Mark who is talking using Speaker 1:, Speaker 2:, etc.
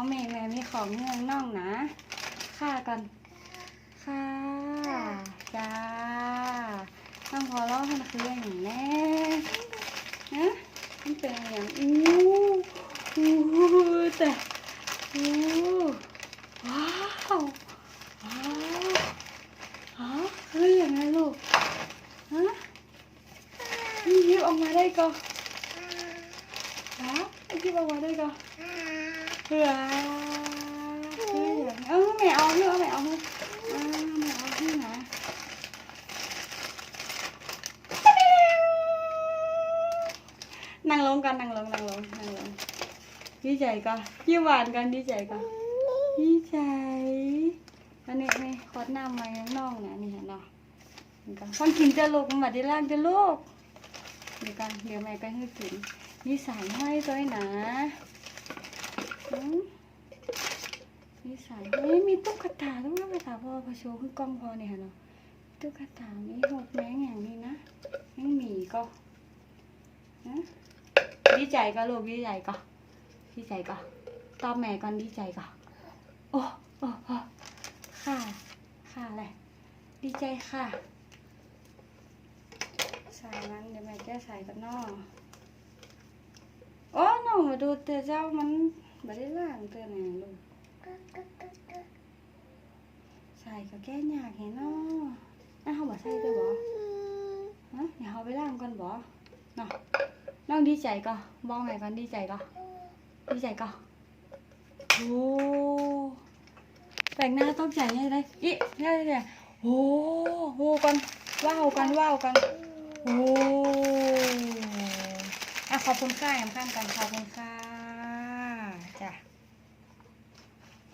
Speaker 1: ราะแม่แม่มีของเงินน้องนะค่าก่อนค่ะจ้าน้องพอเล่าให้มันคืออย่างแน่ฮะมันเป็นอย่างอู้อู้แต่อู้ว้าวว้าวฮะเฮ้ยยังไงลูกฮะนี่ยิบออกมาได้ก็ฮะยิบออกมาได้ก็ เผื่อเผื่อออไม่เอาไม่เอาไม่เอาไม่เอาไม่เอาที่นะนั่งลงกันนั่งลงนั่งลงนั่งลงดีใจก็ยี่หวานกันดีใจก็ดีใจอันนี้นี่ขอดน้ำมายังน้องนะนี่เห็นเนาะนี่กันคนกินจะลูกมาด้ล่างจะลูกเดี๋ยวกันเดี๋ยวแม่ก็ให้กินนี่สายห้อยด้วยนะ มีสายเฮ้ยมีตุ๊กตาตุ๊กตาพ่อพอโชว์คือกล้องพอเนี่ยเนาะตุ๊กตามีหกแมงอย่างนี้นะแมงหมีก็นะดีใจก็ลูกดีใจก็ดีใจก็ตอบแม่ก่อนดีใจก็โอ้โอ้โอ้ค่ะ ค่ะอะไรดีใจค่ะสายนั้นเดี๋ยวแม่แก้สายกันเนอโอ้น้องมาดูเตอเจ้ามัน ไม่ได้ล่างเตอไหนลูกใส่ก็แก้ยากเห็นเนาะอะเขาบอกใส่เตอบ่ฮะเดี๋ยวเขาไปล่างก่อนบ่เนาะน้องดีใจก็มองไงก่อนดีใจก็ดีใจก็โอ้แต่งหน้าต้องใจยังไงอียังไงโอ้โหกันว้าวกันว้าวกันโอ้อะขอบคุณค่ะแอมข้างกันขอบคุณค่ะ